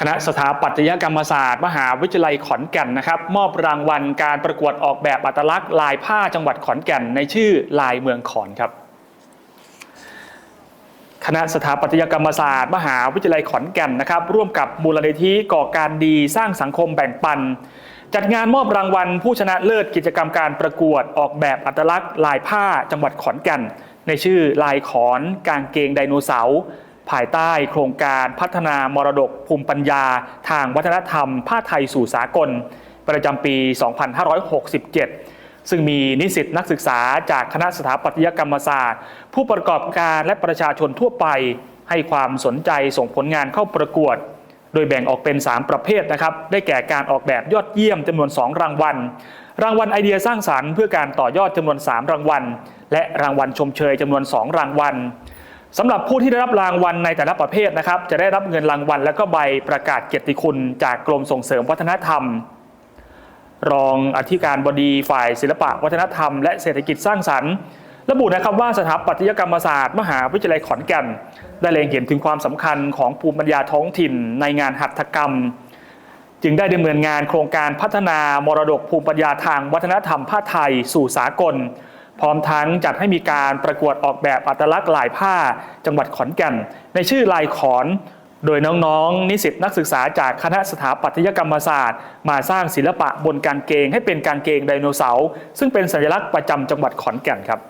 คณะสถาปัตยกรรมศาสตร์ มหาวิทยาลัยขอนแก่นนะครับ มอบรางวัลการประกวดออกแบบอัตลักษณ์ลายผ้าจังหวัดขอนแก่น ในชื่อลายเมืองขอนครับ คณะสถาปัตยกรรมศาสตร์ มหาวิทยาลัยขอนแก่นนะครับ ร่วมกับมูลนิธิก่อการดีสร้างสังคมแบ่งปัน จัดงานมอบรางวัล ผู้ชนะเลิศกิจกรรมการประกวดออกแบบอัตลักษณ์ ลายผ้าจังหวัดขอนแก่น ในชื่อลายขอน กางเกงไดโนเสาร์ ภายใต้โครงการพัฒนามรดกภูมิปัญญา ทางวัฒนธรรม ผ้าไทยสู่สากล ประจำปี 2567 ซึ่งมีนิสิตนักศึกษาจากคณะสถาปัตยกรรมศาสตร์ ผู้ประกอบการและประชาชนทั่วไป ให้ความสนใจส่งผลงานเข้าประกวด โดยแบ่งออกเป็น 3 ประเภทนะครับ ได้แก่การออกแบบยอดเยี่ยมจำนวน 2 รางวัล รางวัลไอเดียสร้างสรรค์เพื่อการต่อยอดจำนวน 3 รางวัล และรางวัลชมเชยจำนวน 2 รางวัล สำหรับผู้ที่ได้รับรางวัลในแต่ละประเภทนะครับ จะได้รับเงินรางวัล และก็ใบประกาศเกียรติคุณจากกรมส่งเสริมวัฒนธรรม รองอธิการบดีฝ่ายศิลปะวัฒนธรรม และเศรษฐกิจสร้างสรรค์ ระบุนะครับว่าสถาปัตยกรรมศาสตร์ มหาวิทยาลัยขอนแก่น ได้เล็งเห็นถึงความสำคัญของภูมิปัญญาท้องถิ่น ในงานหัตถกรรม จึงได้ดำเนินงานโครงการพัฒนามรดกภูมิปัญญาทางวัฒนธรรมผ้าไทย สู่สากล พร้อมทั้งจัดให้มีการประกวดออกแบบอัตลักษณ์ลายผ้าจังหวัดขอนแก่น ในชื่อลายขอน โดยน้องๆ นิสิตนักศึกษาจากคณะสถาปัตยกรรมศาสตร์ มาสร้างศิลปะบนกางเกง ให้เป็นกางเกงไดโนเสาร์ซึ่งเป็นสัญลักษณ์ประจำจังหวัดขอนแก่นครับ